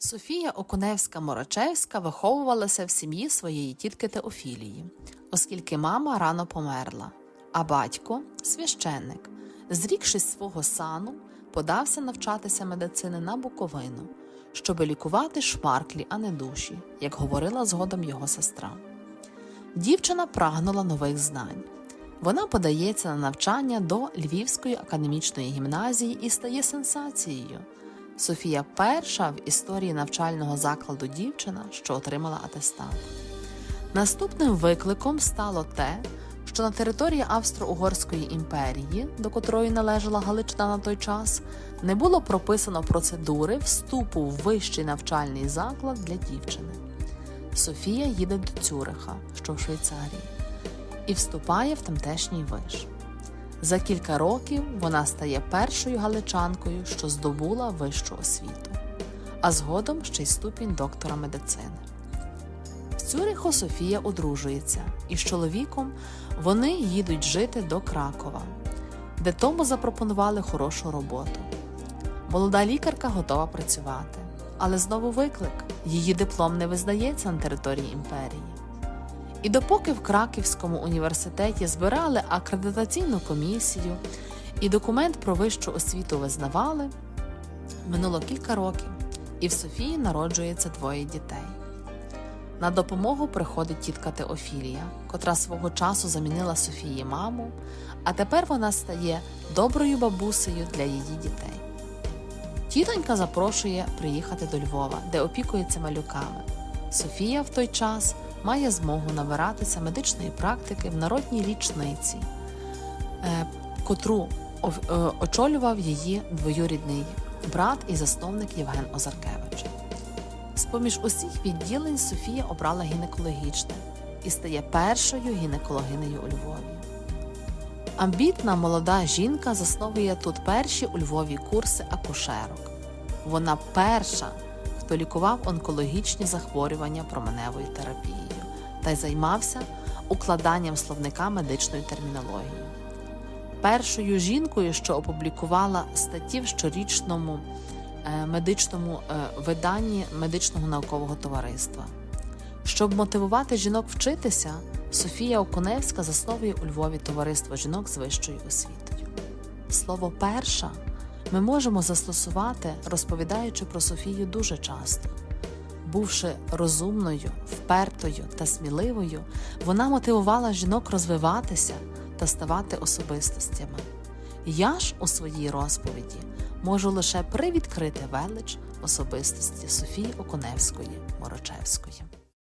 Софія Окуневська-Морочевська виховувалася в сім'ї своєї тітки Теофілії, оскільки мама рано померла, а батько священник, зрікшись свого сану, подався навчатися медицини на Буковину, щоби лікувати шмарклі, а не душі, як говорила згодом його сестра. Дівчина прагнула нових знань. Вона подається на навчання до Львівської академічної гімназії і стає сенсацією. Софія перша в історії навчального закладу дівчина, що отримала атестат. Наступним викликом стало те, що на території Австро-Угорської імперії, до котрої належала Галичина на той час, не було прописано процедури вступу в вищий навчальний заклад для дівчини. Софія їде до Цюриха, що в Швейцарії, і вступає в тамтешній виш. За кілька років вона стає першою галичанкою, що здобула вищу освіту, а згодом ще й ступінь доктора медицини. В Цюриху Софія одружується, і з чоловіком вони їдуть жити до Кракова, де тому запропонували хорошу роботу. Молода лікарка готова працювати, але знову виклик її диплом не визнається на території імперії. І допоки в Краківському університеті збирали акредитаційну комісію і документ про вищу освіту визнавали, минуло кілька років, і в Софії народжується двоє дітей. На допомогу приходить тітка Теофілія, котра свого часу замінила Софії маму, а тепер вона стає доброю бабусею для її дітей. Тітонька запрошує приїхати до Львова, де опікується малюками. Софія в той час має змогу набиратися медичної практики в народній лічниці, е, котру е, очолював її двоюрідний брат і засновник Євген Озаркевич. З поміж усіх відділень Софія обрала гінекологічне і стає першою гінекологинею у Львові. Амбітна молода жінка засновує тут перші у Львові курси акушерок. Вона перша, хто лікував онкологічні захворювання променевою терапією та й займався укладанням словника медичної термінології. Першою жінкою, що опублікувала статті в щорічному е, медичному е, виданні медичного наукового товариства. Щоб мотивувати жінок вчитися, Софія Окуневська засновує у Львові товариство жінок з вищою освітою. Слово перша ми можемо застосувати, розповідаючи про Софію дуже часто. Бувши розумною, впертою та сміливою, вона мотивувала жінок розвиватися та ставати особистостями. Я ж у своїй розповіді можу лише привідкрити велич особистості Софії Окуневської Морочевської.